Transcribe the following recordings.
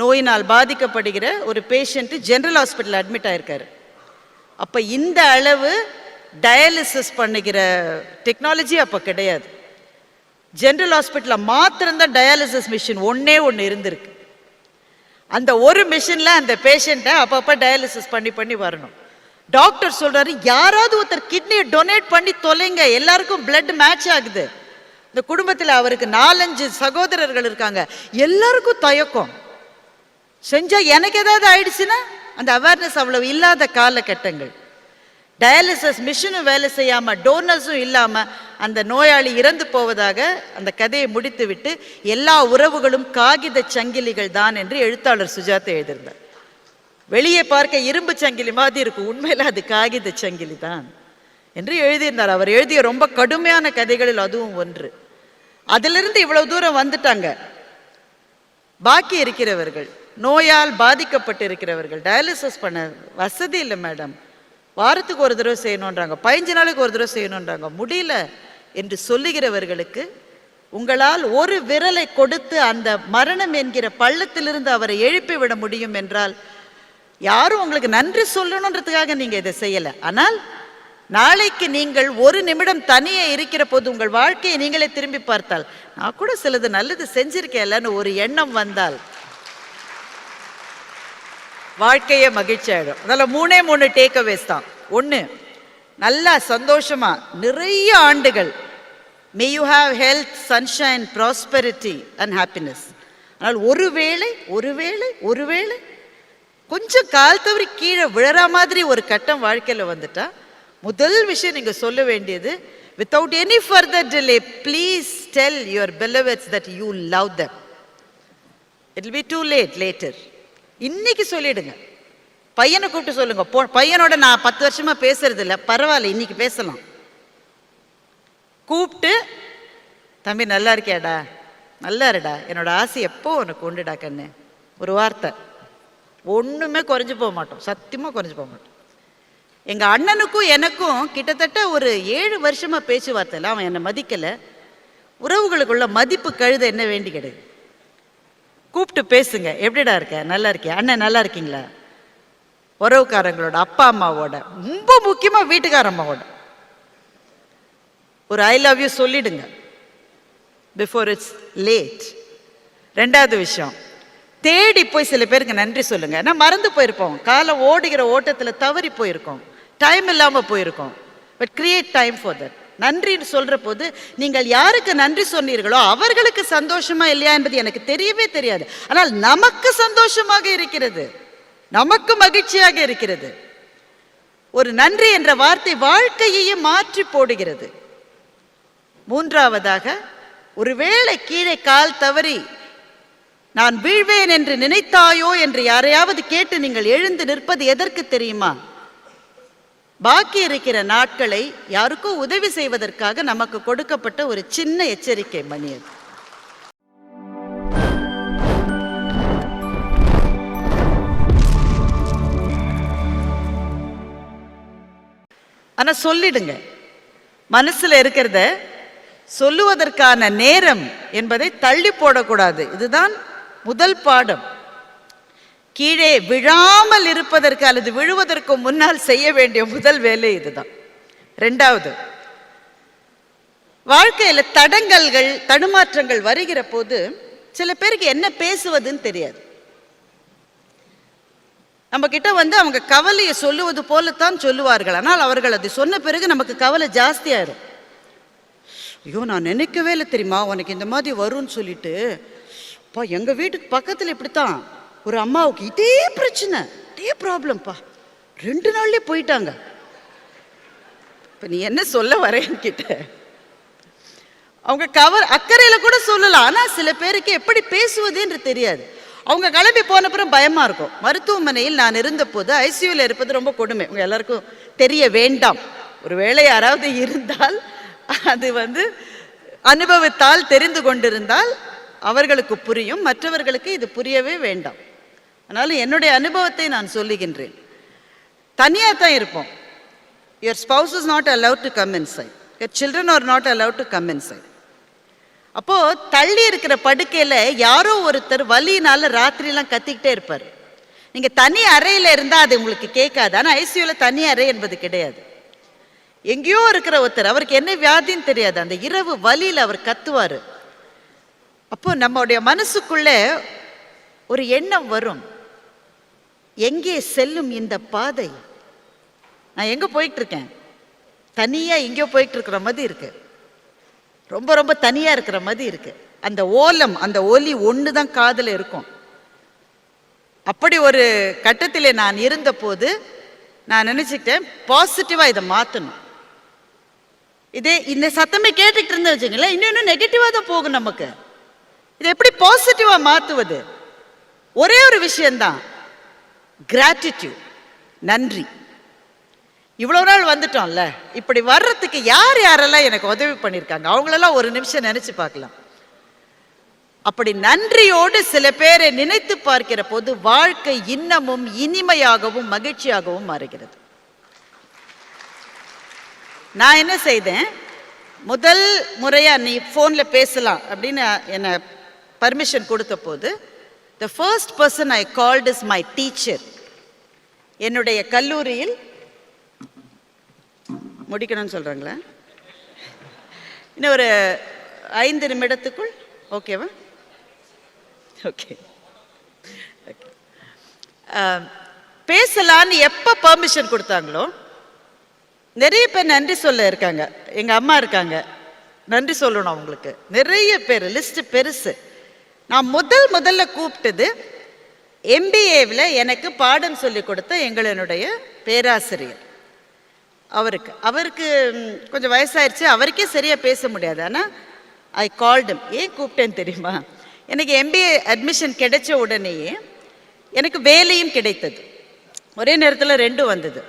நோயினால் பாதிக்கப்படுகிற ஒரு patient general hospital admit ஆயிருக்காரு. அப்போ இந்த அளவு டயாலிசிஸ் பண்ணுகிற டெக்னாலஜி அப்போ கிடையாது. ஜென்ரல் ஹாஸ்பிட்டலில் மாத்திரம்தான் டயாலிசிஸ் மிஷின் ஒன்றே ஒன்று இருந்திருக்கு. அந்த ஒரு மிஷினில் அந்த பேஷண்ட்டை அப்பப்போ டயாலிசிஸ் பண்ணி பண்ணி வரணும். டாக்டர் சொல்கிறாரு யாராவது ஒருத்தர் கிட்னியை டொனேட் பண்ணி தொலைங்க எல்லாருக்கும் பிளட் மேட்ச் ஆகுது. இந்த குடும்பத்தில் அவருக்கு நாலஞ்சு சகோதரர்கள் இருக்காங்க. எல்லாருக்கும் தயக்கம். செஞ்சால் எனக்கு ஏதாவது ஆயிடுச்சுன்னா அந்த அவேர்னஸ் அவ்வளவு இல்லாத காலகட்டங்கள். டயாலிசிஸ் மிஷினும் வேலை செய்யாமல் டோனர்ஸும் இல்லாமல் அந்த நோயாளி இறந்து போவதாக அந்த கதையை முடித்துவிட்டு எல்லா உறவுகளும் காகித சங்கிலிகள் தான் என்று எழுத்தாளர் சுஜாதா எழுதியிருந்தார். வெளியே பார்க்க இரும்பு சங்கிலி மாதிரி இருக்கும். உண்மையில் அது காகித சங்கிலி தான் என்று எழுதியிருந்தார். அவர் எழுதிய ரொம்ப கடுமையான கதைகளில் அதுவும் ஒன்று. அதிலிருந்து இவ்வளவு தூரம் வந்துட்டாங்க. பாக்கி இருக்கிறவர்கள். நோயால் பாதிக்கப்பட்டு இருக்கிறவர்கள் டயாலிசிஸ் பண்ண வசதி இல்லை மேடம் வாரத்துக்கு ஒரு தடவை செய்யணுன்றாங்க பதினஞ்சு நாளைக்கு ஒரு தடவை செய்யணுன்றாங்க முடியல என்று சொல்லுகிறவர்களுக்கு உங்களால் ஒரு விரலை கொடுத்து அந்த மரணம் என்கிற பள்ளத்திலிருந்து அவரை எழுப்பி விட முடியும் என்றால் யாரும் உங்களுக்கு நன்றி சொல்லணுன்றதுக்காக நீங்கள் இதை செய்யலை. ஆனால் நாளைக்கு நீங்கள் ஒரு நிமிடம் தனியே இருக்கிற போது உங்கள் வாழ்க்கையை நீங்களே திரும்பி பார்த்தால் நான் கூட சிலது நல்லது செஞ்சிருக்கேன்லன்னு ஒரு எண்ணம் வந்தால் வாழ்க்கையே மகிழ்ச்சி ஆயிடும். அதில் மூணே மூணு டேக் அவேஸ் தான். ஒன்று நல்லா சந்தோஷமா நிறைய ஆண்டுகள். May you have health sunshine prosperity and happiness ஆனால் ஒருவேளை ஒருவேளை ஒருவேளை கொஞ்சம் கால் தவறி கீழே விழற மாதிரி ஒரு கட்டம் வாழ்க்கையில் வந்துட்டா முதல் விஷயம் நீங்கள் சொல்ல வேண்டியது without any further delay please tell your beloveds that you love them it be too late later இன்னைக்கு சொல்லிடுங்க. பையனை கூப்பிட்டு சொல்லுங்க. போ பையனோட நான் பத்து வருஷமா பேசுறது இல்லை பரவாயில்ல இன்னைக்கு பேசலாம். கூப்பிட்டு தம்பி நல்லா இருக்கியாடா? நல்லா இருடா. என்னோட ஆசை எப்போ உனக்கு உண்டுடா கண்ணு? ஒரு வார்த்தை. ஒன்றுமே குறைஞ்சு போக மாட்டோம். சத்தியமாக குறைஞ்சு போக மாட்டோம். எங்கள் அண்ணனுக்கும் எனக்கும் கிட்டத்தட்ட ஒரு ஏழு வருஷமாக பேச்சுவார்த்தையில் அவன் என்னை மதிக்கலை. உறவுகளுக்குள்ள மதிப்பு கழுத என்ன வேண்டி கிடையாது கூப்பிட்டு பேசுங்க. எப்படிடா இருக்க? நல்லா இருக்கியா? அண்ணன் நல்லா இருக்கீங்களா? உறவுக்காரங்களோட அப்பா அம்மாவோட. ரொம்ப முக்கியமா வீட்டுக்கார அம்மாவோட. ஒரு ஐ லவ் யூ சொல்லிடுங்க. பிஃபோர் இட்ஸ் லேட் ரெண்டாவது விஷயம். தேடி போய் சில பேருக்கு நன்றி சொல்லுங்க. நான் மறந்து போயிருப்போம். காலம் ஓடுகிற ஓட்டத்தில் தவறி போயிருக்கோம். டைம் இல்லாமல் போயிருக்கோம். But create time for that நன்றின்னு சொல்கிற போது நீங்கள் யாருக்கு நன்றி சொன்னீர்களோ அவர்களுக்கு சந்தோஷமா இல்லையா என்பது எனக்கு தெரியவே தெரியாது. ஆனால் நமக்கு சந்தோஷமாக இருக்கிறது. நமக்கு மகிழ்ச்சியாக இருக்கிறது. ஒரு நன்றி என்ற வார்த்தை வாழ்க்கையையே மாற்றி போடுகிறது. மூன்றாவதாக ஒருவேளை கீழே கால் தவறி நான் வீழ்வேன் என்று நினைத்தாயோ என்று யாரையாவது கேட்டு நீங்கள் எழுந்து நிற்பது எதற்கு தெரியுமா? பாக்கி இருக்கிற நாட்களை யாருக்கோ உதவி செய்வதற்காக நமக்கு கொடுக்கப்பட்ட ஒரு சின்ன எச்சரிக்கை மணி அது ஆனா சொல்லிடுங்க. மனசுல இருக்கிறத சொல்லுவதற்கான நேரம் என்பதை தள்ளி போடக்கூடாது. இதுதான் முதல் பாடம். கீழே விழாமல் இருப்பதற்கு அல்லது விழுவதற்கு முன்னால் செய்ய வேண்டிய முதல் வேலை இதுதான். ரெண்டாவது வாழ்க்கையில் தடங்கல்கள் தடுமாற்றங்கள் வருகிற போது சில பேருக்கு என்ன பேசுவதுன்னு தெரியாது. நம்ம கிட்ட வந்து அவங்க கவலையை சொல்லுவது போலத்தான் சொல்லுவார்கள். ஆனால் அவர்கள் அதை சொன்ன பிறகு நமக்கு கவலை ஜாஸ்தியாயிரும். ஐயோ நான் நினைக்கவே இல்லை தெரியுமா? உனக்கு இந்த மாதிரி வரும்னு சொல்லிட்டு பா எங்க வீட்டுக்கு பக்கத்தில் இப்படித்தான். ஒரு அம்மாவுக்கு இதே பிரச்சனை இதே ப்ராப்ளம்ப்பா ரெண்டு நாள்லயே போயிட்டாங்க. இப்போ நீ என்ன சொல்ல வரேன்னு கிட்ட. அவங்க கவர் அக்கறையில் கூட சொல்லலாம். ஆனால் சில பேருக்கு எப்படி பேசுவது என்று தெரியாது. அவங்க கிளம்பி போன பயமாக இருக்கும். மருத்துவமனையில் நான் இருந்தபோது ஐசியூவில் இருப்பது ரொம்ப கொடுமை. உங்கள் எல்லாருக்கும் தெரிய வேண்டாம். ஒரு வேளை யாராவது இருந்தால் அது வந்து அனுபவத்தால் தெரிந்து கொண்டிருந்தால் அவர்களுக்கு புரியும். மற்றவர்களுக்கு இது புரியவே வேண்டாம். அதனால என்னுடைய அனுபவத்தை நான் சொல்லுகின்றேன். தனியாக தான் இருப்போம். Your spouse is not allowed to come inside your children are not allowed to come inside அப்போது தள்ளி இருக்கிற படுக்கையில் யாரோ ஒருத்தர் வலினால ராத்திரிலாம் கத்திக்கிட்டே இருப்பார். நீங்கள் தனி அறையில் இருந்தால் அது உங்களுக்கு கேட்காது. ஆனால் ஐசியூவில் தனி அறை என்பது கிடையாது. எங்கேயோ இருக்கிற ஒருத்தர் அவருக்கு என்ன வியாதின்னு தெரியாது. அந்த இரவு வலியில் அவர் கத்துவார். அப்போ நம்முடைய மனசுக்குள்ளே ஒரு எண்ணம் வரும். எங்கே செல்லும் இந்த பாதை? நான் எங்கே போயிட்டு இருக்கேன் தனியா எங்கேயோ போயிட்டு இருக்கிற மாதிரி இருக்கு. ரொம்ப ரொம்ப தனியாக இருக்கிற மாதிரி இருக்கு. அந்த ஓலம் அந்த ஒலி ஒன்று தான் காதில் இருக்கும். அப்படி ஒரு கட்டத்தில் நான் இருந்தபோது நான் நினச்சிக்கிட்டேன் பாசிட்டிவாக இதை மாற்றணும் இதே இந்த சத்தமே கேட்டுக்கிட்டு இருந்த வச்சுங்களேன் இன்னும் இன்னும் நெகட்டிவா தான் போகும் நமக்கு. இதை எப்படி பாசிட்டிவாக மாற்றுவது ஒரே ஒரு விஷயம்தான். கிராட்டிடியூட் நன்றி. இவ்வளோ நாள் வந்துட்டோம்ல இப்படி வர்றதுக்கு யார் யாரெல்லாம் எனக்கு உதவி பண்ணியிருக்காங்க? அவங்களெல்லாம் ஒரு நிமிஷம் நினச்சி பார்க்கலாம். அப்படி நன்றியோடு சில பேரை நினைத்து பார்க்கிற போது வாழ்க்கை இன்னமும் இனிமையாகவும் மகிழ்ச்சியாகவும் மாறுகிறது. நான் என்ன செய்தேன்? முதல் முறையாக நீ ஃபோனில் பேசலாம் அப்படின்னு என்னை பர்மிஷன் கொடுத்த போது the first person I called is my teacher என்னுடைய கல்லூரியில் முடிக்கணும்னு சொல்கிறாங்களா இன்னும் ஒரு ஐந்து நிமிடத்துக்குள் ஓகேவா ஓகே um, பேசலான்னு எப்போ பர்மிஷன் கொடுத்தாங்களோ நிறைய பேர் நன்றி சொல்ல இருக்காங்க. எங்கள் அம்மா இருக்காங்க. நன்றி சொல்லணும் அவங்களுக்கு. நிறைய பேர் லிஸ்ட் பெருசு. நான் முதல் முதல்ல கூப்பிட்டது எம்பிஏவில் எனக்கு பாடம் சொல்லி கொடுத்த எங்களுடைய பேராசிரியர். அவருக்கு அவருக்கு கொஞ்சம் வயசாயிருச்சு அவருக்கே சரியாக பேச முடியாது. ஆனால் ஐ கால்டும் ஏன் கூப்பிட்டேன்னு தெரியுமா? எனக்கு எம்பிஏ அட்மிஷன் கிடைச்ச உடனேயே எனக்கு வேலையும் கிடைத்தது. ஒரே நேரத்தில் ரெண்டும் வந்தது.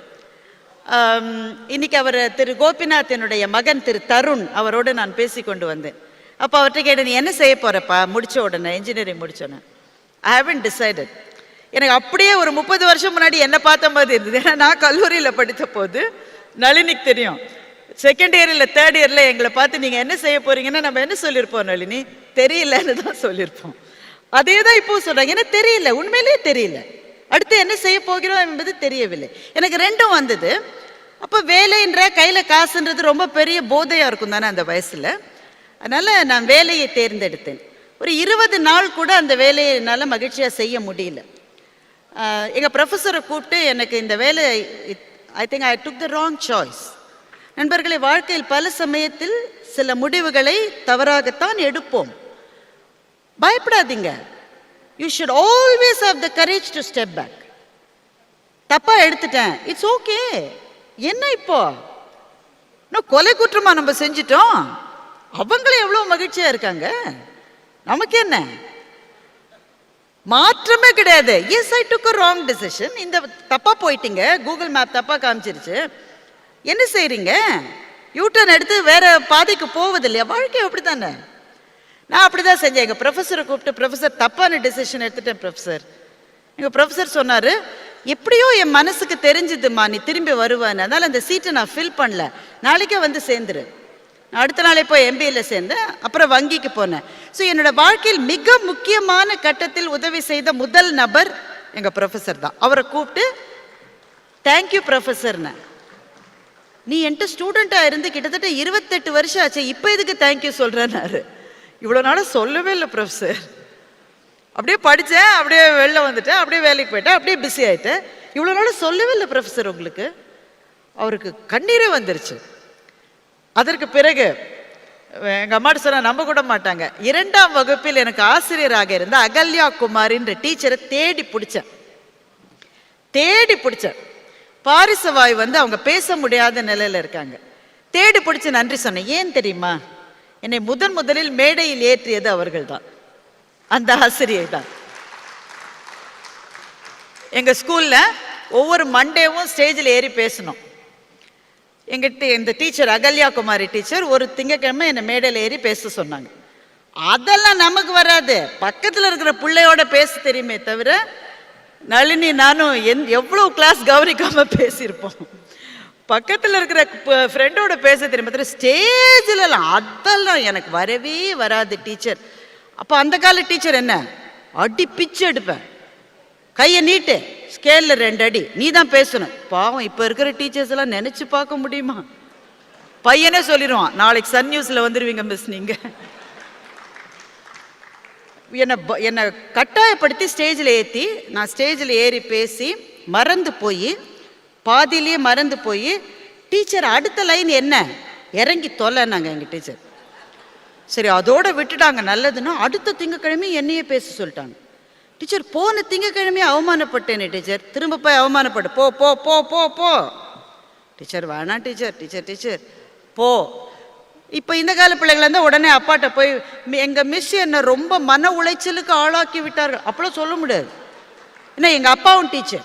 இன்னைக்கு அவர் திரு கோபிநாத்தினுடைய மகன் திரு தருண் அவரோடு நான் பேசி கொண்டு வந்தேன். அப்போ அவர்கிட்ட கேட்டேன் நீ என்ன செய்ய போகிறப்பா முடித்த உடனே இன்ஜினியரிங் முடிச்சோன்னே ஐ ஹவன் டிசைடட் எனக்கு அப்படியே ஒரு முப்பது வருஷம் முன்னாடி என்ன பார்த்த மாதிரி இருந்தது. ஏன்னா நான் கல்லூரியில் படித்த போது நளினிக்கு தெரியும். செகண்ட் இயரில் தேர்ட் இயரில் எங்களை பார்த்து நீங்கள் என்ன செய்ய போகிறீங்கன்னா நம்ம என்ன சொல்லியிருப்போம் நளினி? தெரியலன்னு தான் சொல்லியிருப்போம். அதே தான் இப்போ சொல்கிறாங்க ஏன்னா தெரியல உண்மையிலேயே தெரியல. அடுத்து என்ன செய்ய போகிறோம் என்பது தெரியவில்லை. எனக்கு ரெண்டும் வந்தது. அப்போ வேலைன்ற கையில் காசுன்றது ரொம்ப பெரிய போதையாக இருக்கும் தானே அந்த வயசில். அதனால் நான் வேலையை தேர்ந்தெடுத்தேன். ஒரு இருபது நாள் கூட அந்த வேலையை என்னால் மகிழ்ச்சியாக செய்ய முடியல. எங்கள் ப்ரொஃபஸரை கூப்பிட்டு எனக்கு இந்த வேலை I think I took the wrong choice நண்பர்களே வாழ்க்கையில் பல சமயத்தில் சில முடிவுகளை தவறாகத்தான் எடுப்போம். பயப்படாதீங்க. You should always have the courage to step back தப்பாக எடுத்துட்டேன். இட்ஸ் ஓகே என்ன இப்போ? இன்னும் கொலை குற்றமா நம்ம செஞ்சிட்டோம்? அவங்களே எவ்வளவு மகிழ்ச்சியா இருக்காங்க? நமக்கு என்ன மாற்றமே கிடையாது. Yes I took wrong decision இந்த தப்பா போயிட்டீங்க. கூகுள் மேப் தப்பா காமிச்சிருச்சு. என்ன செய்றீங்க? யூட்டர்ன் எடுத்து வேற பாதைக்கு போவது இல்லையா வாழ்க்கை அப்படித்தானே? நான் அப்படி தான் செஞ்சேன். எங்கள் ப்ரொஃபஸரை கூப்பிட்டு ப்ரொஃபஸர் தப்பான டெசிஷன் எடுத்துட்டேன் ப்ரொஃபஸர் எங்கள் ப்ரொஃபஸர் சொன்னார் எப்படியோ என் மனசுக்கு தெரிஞ்சுதுமா நீ திரும்பி வருவேன்னு. அதனால் அந்த சீட்டை நான் ஃபில் பண்ணல. நாளைக்கே வந்து சேர்ந்துரு. அடுத்த நாளே போய் எம்பியில் சேர்ந்தேன் அப்புறம் வங்கிக்கு போனேன். ஸோ என்னோட வாழ்க்கையில் மிக முக்கியமான கட்டத்தில் உதவி செய்த முதல் நபர் எங்கள் ப்ரொஃபஸர் தான். அவரை கூப்பிட்டு தேங்க்யூ ப்ரொஃபஸர்னு நீ என்கிட்ட ஸ்டூடெண்ட்டாக இருந்து கிட்டத்தட்ட இருபத்தெட்டு வருஷம் ஆச்சு. இப்போ எதுக்கு தேங்க்யூ சொல்கிறேன்னாரு இவ்வளோ நாளாக சொல்லவே இல்லை ப்ரொஃபஸர் அப்படியே படித்தேன் அப்படியே வெளில வந்துட்டேன் அப்படியே வேலைக்கு போயிட்டேன் அப்படியே பிஸி ஆகிட்டேன் இவ்வளோ நாளும் சொல்லவே இல்லை ப்ரொஃபஸர் உங்களுக்கு. அவருக்கு கண்ணீரே வந்துருச்சு. அதற்கு பிறகு எங்க அம்மாட்ட சொன்னால் நம்ப கூட மாட்டாங்க. இரண்டாம் வகுப்பில் எனக்கு ஆசிரியராக இருந்த அகல்யா குமாரின்ற டீச்சரை தேடி பிடிச்சேன். தேடி பிடிச்சேன். பாரிசவாய் வந்து அவங்க பேச முடியாத நிலையில இருக்காங்க. தேடி பிடிச்சு நன்றி சொன்னேன். ஏன் தெரியுமா? என்னை முதன் முதலில் மேடையில் ஏற்றியது அவர்கள் தான் அந்த ஆசிரியர் தான். எங்க ஸ்கூல்ல ஒவ்வொரு மண்டேவும் ஸ்டேஜில் ஏறி பேசணும். எங்கிட்ட இந்த டீச்சர் அகல்யா குமாரி டீச்சர் ஒரு திங்கக்கிழமை என்னை மேடையில் ஏறி பேச சொன்னாங்க. அதெல்லாம் நமக்கு வராது. பக்கத்தில் இருக்கிற பிள்ளையோட பேச தெரியுமே தவிர நளினி நானும் எந் எவ்வளோ கிளாஸ் கவனிக்காமல் பேசியிருப்போம். பக்கத்தில் இருக்கிற ஃப்ரெண்டோட பேச தெரியுமா ஸ்டேஜிலலாம் அதெல்லாம் எனக்கு வரவே வராது டீச்சர் அப்போ அந்த கால டீச்சர் என்ன? அடி பிச்சு எடுப்பேன். கையை நீட்டு. ஸ்கேலில் ரெண்டு அடி நீ தான் பேசணும். பாவம் இப்போ இருக்கிற டீச்சர்ஸ் எல்லாம் நினச்சி பார்க்க முடியுமா? பையனே சொல்லிடுவான் நாளைக்கு சன் நியூஸில் வந்துடுவீங்க மிஸ் நீங்கள் என்னை ப- என்னை கட்டாயப்படுத்தி ஸ்டேஜில் ஏற்றி நான் ஸ்டேஜில் ஏறி பேசி மறந்து போய் பாதியிலேயே மறந்து போய் டீச்சர் அடுத்த லைன் என்ன? இறங்கி தொலைனாங்க எங்கள் டீச்சர் சரி அதோட விட்டுட்டாங்க நல்லதுன்னா அடுத்த திங்கக்கிழமை என்னையே பேச சொல்லிட்டாங்க. டீச்சர் போன திங்கக்கிழமையே அவமானப்பட்டேனே டீச்சர் திரும்ப போய் அவமானப்பட்டு போ போ போ போ போ. டீச்சர் வேணாம் டீச்சர் டீச்சர் டீச்சர் போ. இப்போ இந்த கால பிள்ளைகள் இருந்தால் உடனே அப்பாட்ட போய் "மி- மிஸ் என்னை ரொம்ப மன உளைச்சலுக்கு ஆளாக்கி விட்டார்கள். அப்பெல்லாம் சொல்ல முடியாது. ஏன்னா எங்கள் அப்பாவும் டீச்சர்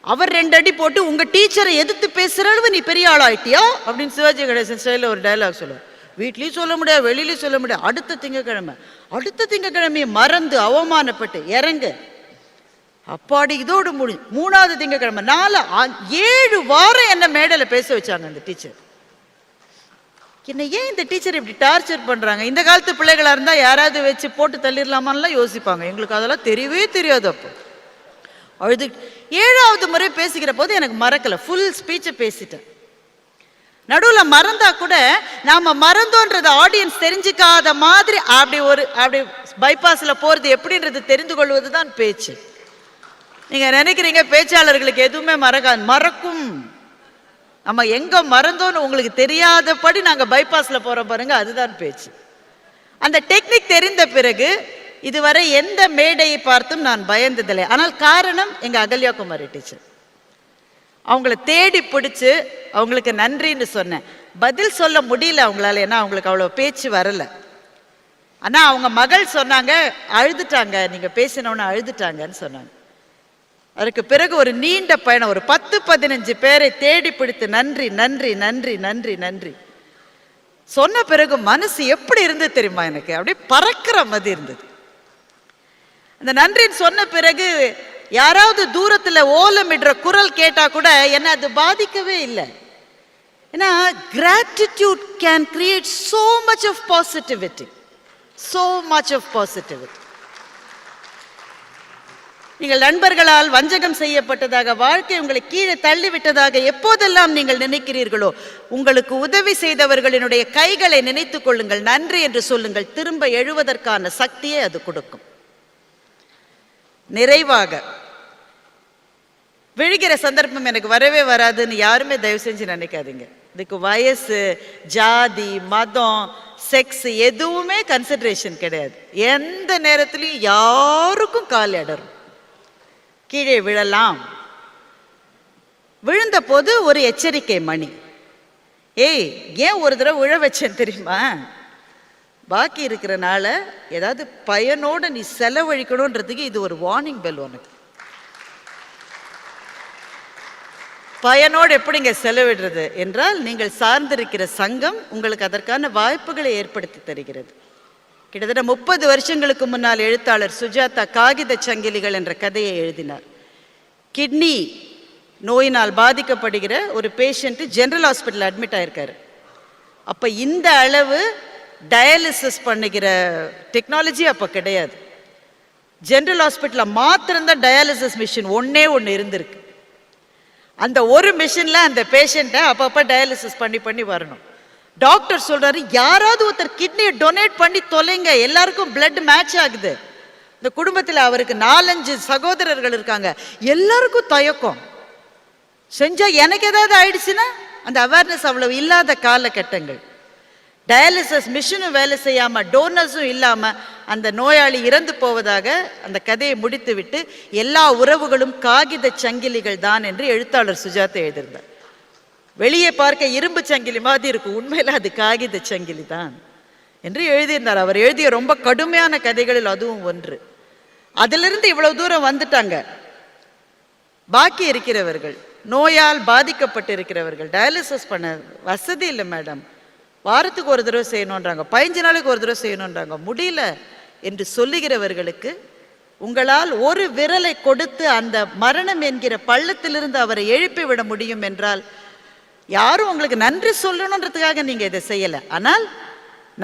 அவர் ரெண்டு அடி போட்டு உங்கள் டீச்சரை எதிர்த்து பேசுகிற அளவு நீ பெரிய ஆளாயிட்டியா? அப்படின்னு சிவாஜி கணேசன் ஸ்டைலில் ஒரு டயலாக் சொல்லுவார். வீட்லேயும் சொல்ல முடியாது வெளியிலையும் சொல்ல முடியாது. அடுத்த திங்கக்கிழமை அடுத்த திங்கக்கிழமையை மறந்து அவமானப்பட்டு இறங்கு. அப்பாடி இதோடு முடி மூணாவது திங்கக்கிழமை நாலு ஏழு வாரம் என்ன மேடையில் பேச வச்சாங்க அந்த டீச்சர். என்ன ஏன் இந்த டீச்சர் இப்படி டார்ச்சர் பண்ணுறாங்க இந்த காலத்து பிள்ளைகளாக இருந்தால் யாராவது வச்சு போட்டு தள்ளிடலாமான்லாம் யோசிப்பாங்க. எங்களுக்கு அதெல்லாம் தெரியவே தெரியாது அப்போ. அழுது ஏழாவது முறை பேசிக்கிற போது எனக்கு மறக்கலை. ஃபுல் ஸ்பீச்சை பேசிட்டேன். நடுவில் மறந்தா கூட நாம மறந்தோன்றது ஆடியன்ஸ் தெரிஞ்சுக்காத மாதிரி அப்படி ஒரு அப்படி பைபாஸ்ல போறது எப்படின்றது தெரிந்து கொள்வது தான் பேச்சு. நீங்க நினைக்கிறீங்க பேச்சாளர்களுக்கு எதுவுமே மறக்காது மறக்கும். நம்ம எங்க மறந்தோன்னு உங்களுக்கு தெரியாதபடி நாங்க பைபாஸ்ல போகிற பாருங்க அதுதான் பேச்சு. அந்த டெக்னிக் தெரிந்த பிறகு இதுவரை எந்த மேடையை பார்த்தும் நான் பயந்ததில்லை. ஆனால் காரணம் எங்க அகல்யா குமாரி டீச்சர் அவங்கள தேடி பிடிச்சி அவங்களுக்கு நன்றின்னு சொன்னேன். பதில் சொல்ல முடியல அவங்களால ஏன்னா அவங்களுக்கு அவ்வளோ பேச்சு வரல. ஆனால் அவங்க மகள் சொன்னாங்க அழுதுட்டாங்க. நீங்கள் பேசினோன்னு அழுதுட்டாங்கன்னு சொன்னாங்க. அதற்கு பிறகு ஒரு நீண்ட பயணம் ஒரு பத்து பதினஞ்சு பேரை தேடி பிடித்து நன்றி நன்றி நன்றி நன்றி நன்றி. சொன்ன பிறகு மனசு எப்படி இருந்தது தெரியுமா எனக்கு? அப்படியே பறக்கிற மாதிரி இருந்தது. அந்த நன்றின்னு சொன்ன பிறகு யாராவது தூரத்தில் ஓலமிடுற குரல் கேட்டால் கூட என்னை அது பாதிக்கவே இல்லை. ஏன்னா gratitude can create so much of positivity so much of positivity நீங்கள் நண்பர்களால் வஞ்சகம் செய்யப்பட்டதாக வாழ்க்கை உங்களை கீழே தள்ளிவிட்டதாக எப்போதெல்லாம் நீங்கள் நினைக்கிறீர்களோ உங்களுக்கு உதவி செய்தவர்களினுடைய கைகளை நினைத்துக் கொள்ளுங்கள் நன்றி என்று சொல்லுங்கள். திரும்ப எழுவதற்கான சக்தியை அது கொடுக்கும். நிறைவாக விழுகிற சந்தர்ப்பம் எனக்கு வரவே வராதுன்னு யாருமே தயவு செஞ்சு நினைக்காதீங்க. இதுக்கு வயசு ஜாதி மதம் செக்ஸ் எதுவுமே கன்சிடரேஷன் கிடையாது. எந்த நேரத்துலையும் யாருக்கும் கால் இடரும் கீழே விழலாம். விழுந்த போது ஒரு எச்சரிக்கை மணி. ஏய் ஏன் ஒரு தடவை விழ வச்சேன் தெரியுமா? பாக்கி இருக்கிறனால ஏதாவது பயனோட நீ செலவழிக்கணுன்றதுக்கு இது ஒரு வார்னிங் பெல் உனக்கு. பயனோடு எப்படிங்க செலவிடுறது என்றால் நீங்கள் சார்ந்திருக்கிற சங்கம் உங்களுக்கு அதற்கான வாய்ப்புகளை ஏற்படுத்தி தருகிறது. கிட்டத்தட்ட முப்பது வருஷங்களுக்கு முன்னால் எழுத்தாளர் சுஜாதா காகித சங்கிலிகள் என்ற கதையை எழுதினார். கிட்னி நோயினால் பாதிக்கப்படுகிற ஒரு பேஷண்ட்டு ஜென்ரல் ஹாஸ்பிட்டல் அட்மிட் ஆயிருக்காரு. அப்போ இந்த அளவு டயாலிசிஸ் பண்ணுகிற டெக்னாலஜி அப்போ கிடையாது. ஜென்ரல் ஹாஸ்பிட்டலில் மாத்திரம்தான் டயாலிசிஸ் மிஷின் ஒன்றே ஒன்று இருந்திருக்கு. அந்த ஒரு மிஷினில் அந்த பேஷண்ட்டை அப்பப்போ டயாலிசிஸ் பண்ணி பண்ணி வரணும். டாக்டர் சொல்கிறாரு யாராவது ஒருத்தர் கிட்னியை டொனேட் பண்ணி தொலைங்க எல்லாருக்கும் பிளட் மேட்ச் ஆகுது. இந்த குடும்பத்தில் அவருக்கு நாலஞ்சு சகோதரர்கள் இருக்காங்க. எல்லாருக்கும் தயக்கம். செஞ்சால் எனக்கு ஏதாவது ஆயிடுச்சுன்னா அந்த அவேர்னஸ் அவ்வளவு இல்லாத காலகட்டங்கள். டயாலிசிஸ் மிஷினும் வேலை செய்யாமல் டோனர்ஸும் இல்லாமல் அந்த நோயாளி இறந்து போவதாக அந்த கதையை முடித்துவிட்டு எல்லா உறவுகளும் காகித சங்கிலிகள் தான் என்று எழுத்தாளர் சுஜாதா எழுதியிருந்தார். வெளியே பார்க்க இரும்பு சங்கிலி மாதிரி இருக்கும். உண்மையில் அது காகித சங்கிலி தான் என்று எழுதியிருந்தார். அவர் எழுதிய ரொம்ப கடுமையான கதைகளில் அதுவும் ஒன்று. அதிலிருந்து இவ்வளவு தூரம் வந்துட்டாங்க. பாக்கி இருக்கிறவர்கள் நோயால் பாதிக்கப்பட்டு இருக்கிறவர்கள் டயாலிசிஸ் பண்ண வசதி இல்லை மேடம். வாரத்துக்கு ஒரு தடவை செய்யணுன்றாங்க. பதினஞ்சு நாளைக்கு ஒரு தடவை செய்யணுன்றாங்க. முடியல. என்று சொல்லுகிறவர்களுக்கு உங்களால் ஒரு விரலை கொடுத்து அந்த மரணம் என்கிற பள்ளத்திலிருந்து அவரை எழுப்பி விட முடியும் என்றால் யாரும் உங்களுக்கு நன்றி சொல்லணுன்றதுக்காக நீங்கள் இதை செய்யலை. ஆனால்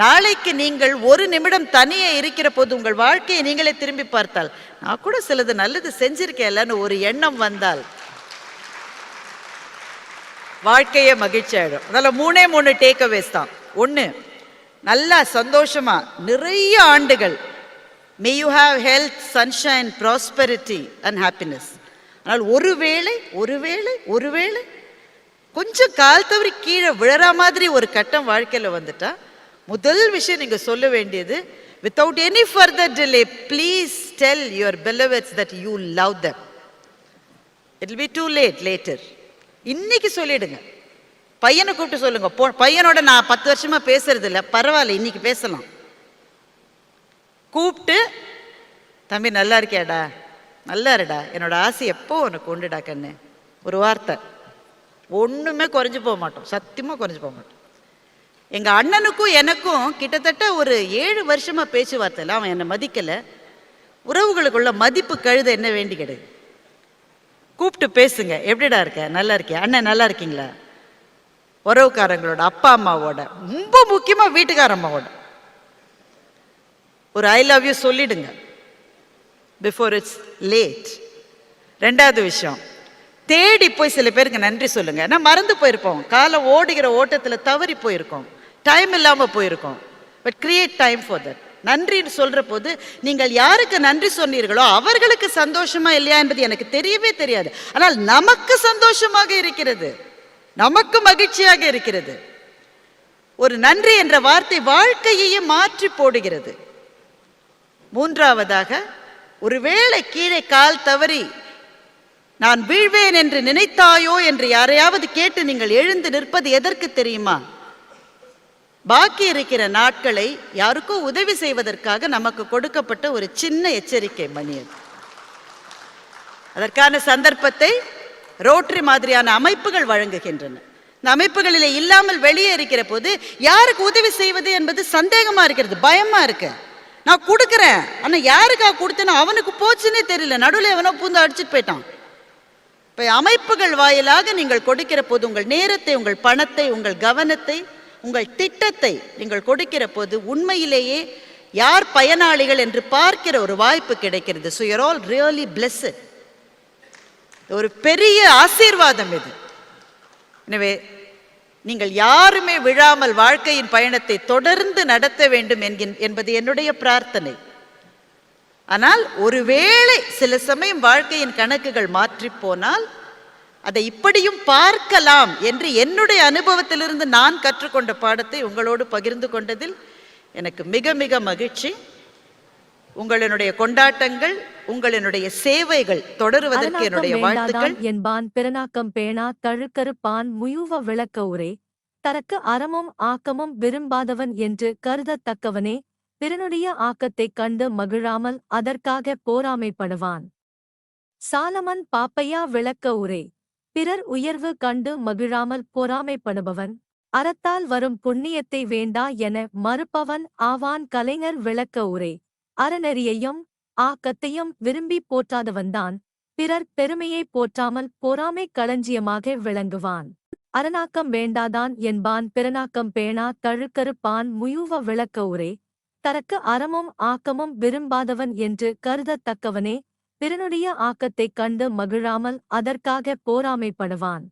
நாளைக்கு நீங்கள் ஒரு நிமிடம் தனியே இருக்கிற போது உங்கள் வாழ்க்கையை நீங்களே திரும்பி பார்த்தால் நான் கூட சிலது நல்லது செஞ்சிருக்கேன்லன்னு ஒரு எண்ணம் வந்தால் வாழ்க்கையே மகிழ்ச்சி ஆகிடும் அதில் மூணே மூணு டேக் அவேஸ் தான். ஒன்று நல்லா சந்தோஷமாக நிறைய ஆண்டுகள் may you have health sunshine prosperity and happiness ஆனால் ஒருவேளை ஒருவேளை ஒருவேளை கொஞ்சம் கால் தவறி கீழே விழற மாதிரி ஒரு கட்டம் வாழ்க்கையில் வந்துட்டா முதல் விஷயம் நீங்கள் சொல்ல வேண்டியது without any further delay please tell your beloveds that you love them it be too late later இன்னைக்கு சொல்லிடுங்க. பையனை கூப்பிட்டு சொல்லுங்க. போ பையனோட நான் பத்து வருஷமா பேசுறது இல்லை பரவாயில்ல இன்னைக்கு பேசலாம். கூப்பிட்டு தம்பி நல்லா இருக்கியாடா? நல்லா இருடா. என்னோட ஆசை எப்போ உனக்கு உண்டுடா கண்ணு? ஒரு வார்த்தை. ஒன்றுமே குறைஞ்சு போக மாட்டோம். சத்தியமாக குறைஞ்சு போக மாட்டோம். எங்கள் அண்ணனுக்கும் எனக்கும் கிட்டத்தட்ட ஒரு ஏழு வருஷமாக பேச்சுவார்த்தையில் அவன் என்னை மதிக்கலை. உறவுகளுக்குள்ள மதிப்பு கழுத என்ன வேண்டி கிடையாது கூப்பிட்டு பேசுங்க. எப்படிடா இருக்க? நல்லா இருக்கியா? அண்ணன் நல்லா இருக்கீங்களா? உறவுக்காரங்களோட அப்பா அம்மாவோட ரொம்ப முக்கியமாக வீட்டுக்கார அம்மாவோட. ஒரு ஐ லவ் யூ சொல்லிடுங்க. பிஃபோர் இட்ஸ் லேட் ரெண்டாவது விஷயம். தேடி போய் சில பேருக்கு நன்றி சொல்லுங்க. நான் மறந்து போயிருப்போம். காலம் ஓடுகிற ஓட்டத்தில் தவறி போயிருக்கோம். டைம் இல்லாமல் போயிருக்கோம். But create time for that நன்றின்னு சொல்கிற போது நீங்கள் யாருக்கு நன்றி சொன்னீர்களோ அவர்களுக்கு சந்தோஷமா இல்லையா என்பது எனக்கு தெரியவே தெரியாது. ஆனால் நமக்கு சந்தோஷமாக இருக்கிறது. நமக்கு மகிழ்ச்சியாக இருக்கிறது. ஒரு நன்றி என்ற வார்த்தை வாழ்க்கையையே மாற்றி போடுகிறது. மூன்றாவதாக ஒருவேளை கீழே கால் தவறி நான் வீழ்வேன் என்று நினைத்தாயோ? என்று யாரையாவது கேட்டு நீங்கள் எழுந்து நிற்பது எதற்கு தெரியுமா? பாக்கி இருக்கிற நாட்களை யாருக்கோ உதவி செய்வதற்காக நமக்கு கொடுக்கப்பட்ட ஒரு சின்ன எச்சரிக்கை மணி அது அதற்கான சந்தர்ப்பத்தை ரோட்டரி மாதிரியான அமைப்புகள் வழங்குகின்றன. இந்த அமைப்புகளிலே இல்லாமல் வெளியே இருக்கிற போது யாருக்கு உதவி செய்வது என்பது சந்தேகமா இருக்கிறது பயமா இருக்கு? நான் கொடுக்குறேன். ஆனால் யாருக்கா கொடுத்தேன்னு அவனுக்கு போச்சுன்னே தெரியல. நடுவில் எவனோ பூந்து அடிச்சுட்டு போயிட்டான். இப்போ அமைப்புகள் வாயிலாக நீங்கள் கொடுக்கிற போது உங்கள் நேரத்தை உங்கள் பணத்தை உங்கள் கவனத்தை உங்கள் திட்டத்தை நீங்கள் கொடுக்கிற போது உண்மையிலேயே யார் பயனாளிகள் என்று பார்க்கிற ஒரு வாய்ப்பு கிடைக்கிறது. So you're all really bless ஒரு பெரிய ஆசீர்வாதம் இது. எனவே நீங்கள் யாருமே விழாமல் வாழ்க்கையின் பயணத்தை தொடர்ந்து நடத்த வேண்டும் என்கின் என்பது என்னுடைய பிரார்த்தனை. ஆனால் ஒருவேளை சில சமயம் வாழ்க்கையின் கணக்குகள் மாற்றி போனால் அதை இப்படியும் பார்க்கலாம் என்று என்னுடைய அனுபவத்திலிருந்து நான் கற்றுக்கொண்ட பாடத்தை உங்களோடு பகிர்ந்து கொண்டதில் எனக்கு மிக மிக மகிழ்ச்சி. உங்களினுடைய கொண்டாட்டங்கள் உங்களினுடைய சேவைகள் தொடருவதற்கு என்னுடைய வாழ்த்துக்கள். என்பான் பிறனாக்கம் பேணா தழுக்கறுப்பான் முயுவ விளக்க உரே தனக்கு அறமும் ஆக்கமும் விரும்பாதவன் என்று கருதத்தக்கவனே பிறனுடைய ஆக்கத்தைக் கண்டு மகிழாமல் அதற்காக போராமைப்படுவான். சாலமன் பாப்பையா விளக்க உரே பிறர் உயர்வு கண்டு மகிழாமல் பொறாமைப்படுபவன் அறத்தால் வரும் புண்ணியத்தை வேண்டா என மறுப்பவன் ஆவான் கலைஞர் விளக்க உரே அறநெறியையும் ஆக்கத்தையும் விரும்பி போற்றாதவன்தான் பிறர் பெருமையைப் போற்றாமல் பொறாமை களஞ்சியமாக விளங்குவான். அரணாக்கம் வேண்டாதான் என்பான் பிறனாக்கம் பேணா தழுக்கறுப்பான் முயூவ விளக்க உரே. தனக்கு அறமும் ஆக்கமும் விரும்பாதவன் என்று கருதத்தக்கவனே. பிறனுடைய ஆக்கத்தைக் கண்டு மகிழாமல் அதற்காக போராமைப்படுவான்.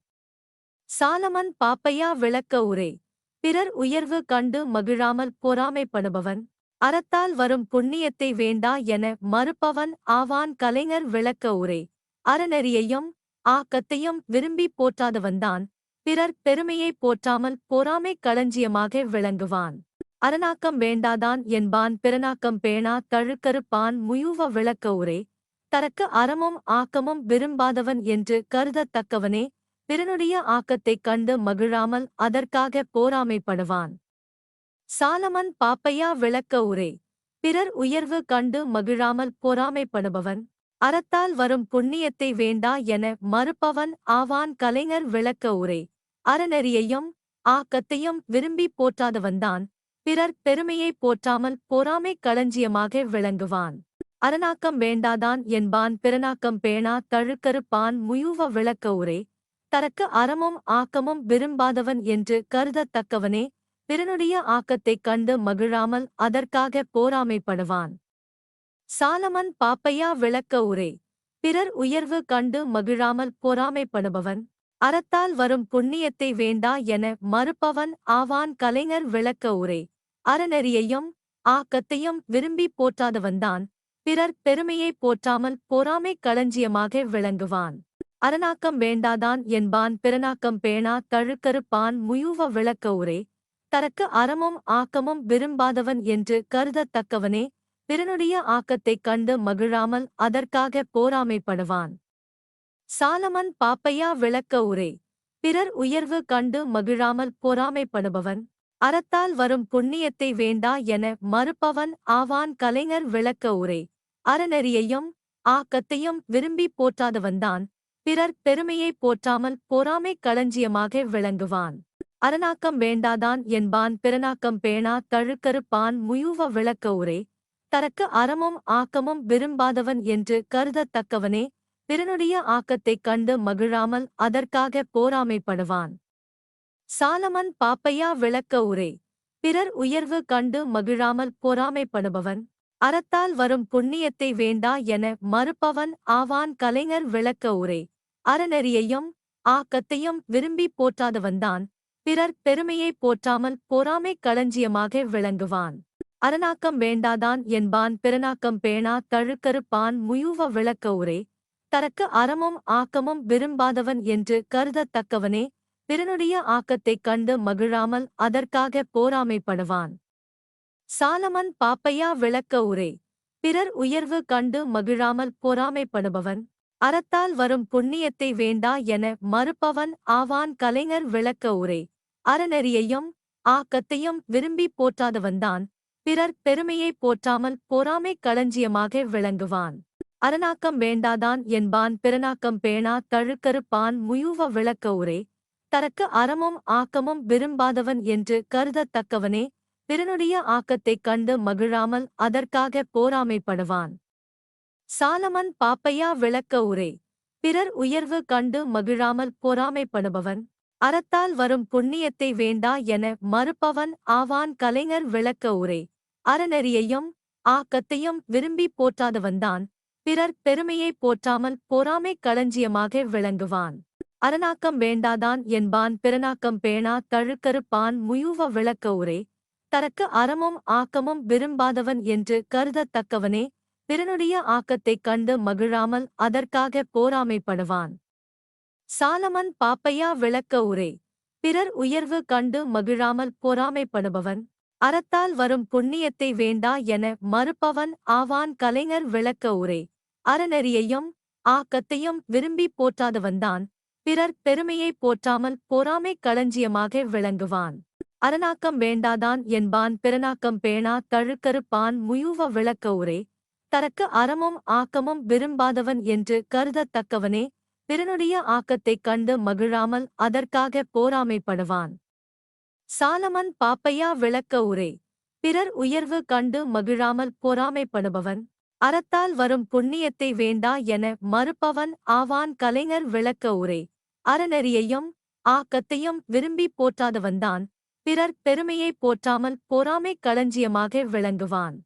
சாலமன் பாப்பையா விளக்க உரே. பிறர் உயர்வு கண்டு மகிழாமல் பொறாமைப்படுபவன். அறத்தால் வரும் புண்ணியத்தை வேண்டா என மறுப்பவன் ஆவான் கலைஞர் விளக்க உரே. அறநெறியையும் ஆக்கத்தையும் விரும்பி போற்றாதவன்தான். பிறர் பெருமையைப் போற்றாமல் பொறாமை களஞ்சியமாக விளங்குவான். அரணாக்கம் வேண்டாதான் என்பான் பிறனாக்கம் பேணா தழுக்கறுப்பான் முயூவ விளக்க உரே. தனக்கு அறமும் ஆக்கமும் விரும்பாதவன் என்று கருதத்தக்கவனே பிறனுடைய ஆக்கத்தைக் கண்டு மகிழாமல் அதற்காக போராமைப்படுவான். சாலமன் பாப்பையா விளக்க உரே. பிறர் உயர்வு கண்டு மகிழாமல் பொறாமைப்படுபவன். அறத்தால் வரும் புண்ணியத்தை வேண்டா என மறுப்பவன் ஆவான் கலைஞர் விளக்க உரே. அறநெறியையும் ஆக்கத்தையும் விரும்பி போற்றாதவன்தான். பிறர் பெருமையைப் போற்றாமல் பொறாமை களஞ்சியமாக விளங்குவான். அரணாக்கம் வேண்டாதான் என்பான் பிறனாக்கம் பேணா தழுக்கறுப்பான் முயுவ விளக்க உரே. தனக்கு அறமும் ஆக்கமும் விரும்பாதவன் என்று கருதத்தக்கவனே. பிறனுடைய ஆக்கத்தைக் கண்டு மகிழாமல் அதற்காக போராமைப்படுவான். சாலமன் பாப்பையா விளக்க உரை. பிறர் உயர்வு கண்டு மகிழாமல் பொறாமைப்படுபவன் அறத்தால் வரும் புண்ணியத்தை வேண்டா என மறுப்பவன் ஆவான் கலைஞர் விளக்க உரை. அறநெறியையும் ஆக்கத்தையும் விரும்பி போற்றாதவன்தான். பிறர் பெருமையைப் போற்றாமல் பொறாமை களஞ்சியமாக விளங்குவான். அரணாக்கம் வேண்டாதான் என்பான் பிறனாக்கம் பேணா தழுக்கறுப்பான் முயூவ விளக்க உரை. தனக்கு அறமும் ஆக்கமும் விரும்பாதவன் என்று கருதத்தக்கவனே பிறனுடைய ஆக்கத்தைக் கண்டு மகிழாமல் அதற்காக போராமைப்படுவான். சாலமன் பாப்பையா விளக்க உரை பிறர் உயர்வு கண்டு மகிழாமல் பொறாமைப்படுபவன் அறத்தால் வரும் புண்ணியத்தை வேண்டா என மறுப்பவன் ஆவான் கலைஞர் விளக்க உரை அறநெறியையும் ஆக்கத்தையும் விரும்பி போற்றாதவன்தான் பிறர் பெருமையைப் போற்றாமல் பொறாமை களஞ்சியமாக விளங்குவான். அரணாக்கம் வேண்டாதான் என்பான் பிறனாக்கம் பேணா தழுக்கருப்பான் முயூவ விளக்க உரை. தனக்கு அறமும் ஆக்கமும் விரும்பாதவன் என்று கருதத்தக்கவனே பிறனுடைய ஆக்கத்தைக் கண்டு மகிழாமல் அதற்காக போராமைப்படுவான். சாலமன் பாப்பையா விளக்க உரை. பிறர் உயர்வு கண்டு மகிழாமல் பொறாமைப்படுபவன். அறத்தால் வரும் புண்ணியத்தை வேண்டா என மறுப்பவன் ஆவான் கலைஞர் விளக்க உரை. அறநெறியையும் ஆக்கத்தையும் விரும்பி போற்றாதவன்தான். பிறர் பெருமையைப் போற்றாமல் பொறாமை களஞ்சியமாக விளங்குவான். அரணாக்கம் வேண்டாதான் என்பான் பிறனாக்கம் பேணா தழுக்கருப்பான் முயூவ விளக்க உரே. தனக்கு அறமும் ஆக்கமும் விரும்பாதவன் என்று கருதத்தக்கவனே பிறனுடைய ஆக்கத்தைக் கண்டு மகிழாமல் அதற்காக போராமைப்படுவான். சாலமன் பாப்பையா விளக்க உரை. பிறர் உயர்வு கண்டு மகிழாமல் பொறாமைப்படுபவன். அறத்தால் வரும் புண்ணியத்தை வேண்டா என மறுப்பவன் ஆவான் கலைஞர் விளக்க உரை. அறநெறியையும் ஆக்கத்தையும் விரும்பி போற்றாதவன்தான் பிறர் பெருமையைப் போற்றாமல் பொறாமை களஞ்சியமாக விளங்குவான். அரணாக்கம் வேண்டாதான் என்பான் பிறனாக்கம் பேணா தழுக்கறுப்பான் முயூவ விளக்க உரே. தனக்கு அறமும் ஆக்கமும் விரும்பாதவன் என்று கருதத்தக்கவனே. பிறனுடைய ஆக்கத்தைக் கண்டு மகிழாமல் அதற்காக போராமைப்படுவான். சாலமன் பாப்பையா விளக்க உரை. பிறர் உயர்வு கண்டு மகிழாமல் பொறாமைப்படுபவன். அறத்தால் வரும் புண்ணியத்தை வேண்டா என மறுப்பவன் ஆவான் கலைஞர் விளக்க உரை. அறநெறியையும் ஆக்கத்தையும் விரும்பி போற்றாதவன்தான் பிறர் பெருமையைப் போற்றாமல் பொறாமை களஞ்சியமாக விளங்குவான். அரணாக்கம் வேண்டாதான் என்பான் பிறனாக்கம் பேணா தழுக்கருப்பான் முயூவ விளக்க உரை. தனக்கு அறமும் ஆக்கமும் விரும்பாதவன் என்று கருதத்தக்கவனே பிறனுடைய ஆக்கத்தைக் கண்டு மகிழாமல் அதற்காக போராமைப்படுவான். சாலமன் பாப்பையா விளக்க உரை. பிறர் உயர்வு கண்டு மகிழாமல் பொறாமைப்படுபவன். அறத்தால் வரும் புண்ணியத்தை வேண்டா என மறுப்பவன் ஆவான் கலைஞர் விளக்க உரை. அறநெறியையும் ஆக்கத்தையும் விரும்பி போற்றாதவன்தான். பிறர் பெருமையைப் போற்றாமல் பொறாமை களஞ்சியமாக விளங்குவான். அரணாக்கம் வேண்டாதான் என்பான் பிறனாக்கம் பேணா தழுக்கறுப்பான் முயூவ விளக்க உரை. தனக்கு அறமும் ஆக்கமும் விரும்பாதவன் என்று கருதத்தக்கவனே. பிறனுடைய ஆக்கத்தைக் கண்டு மகிழாமல் அதற்காக போராமைப்படுவான். சாலமன் பாப்பையா விளக்க உரை. பிறர் உயர்வு கண்டு மகிழாமல் பொறாமைப்படுபவன் அறத்தால் வரும் புண்ணியத்தை வேண்டா என மறுப்பவன் ஆவான் கலைஞர் விளக்க உரை. அறநெறியையும் ஆக்கத்தையும் விரும்பி போற்றாதவன்தான். பிறர் பெருமையைப் போற்றாமல் பொறாமை களஞ்சியமாக விளங்குவான்.